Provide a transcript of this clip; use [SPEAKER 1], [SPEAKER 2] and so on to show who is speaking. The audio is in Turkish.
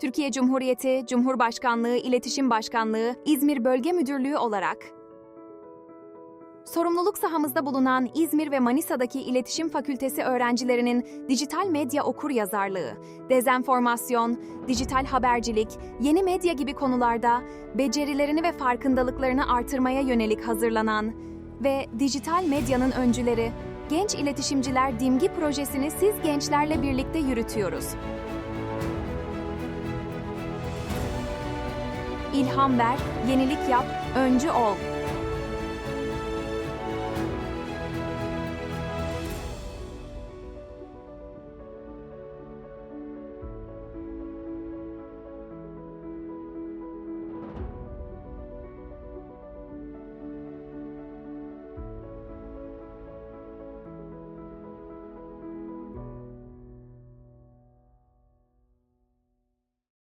[SPEAKER 1] Türkiye Cumhuriyeti Cumhurbaşkanlığı İletişim Başkanlığı İzmir Bölge Müdürlüğü olarak sorumluluk sahamızda bulunan İzmir ve Manisa'daki İletişim Fakültesi öğrencilerinin dijital medya okur yazarlığı, dezenformasyon, dijital habercilik, yeni medya gibi konularda becerilerini ve farkındalıklarını artırmaya yönelik hazırlanan ve dijital medyanın öncüleri Genç İletişimciler DİMGİ projesini siz gençlerle birlikte yürütüyoruz. İlham ver, yenilik yap, öncü ol.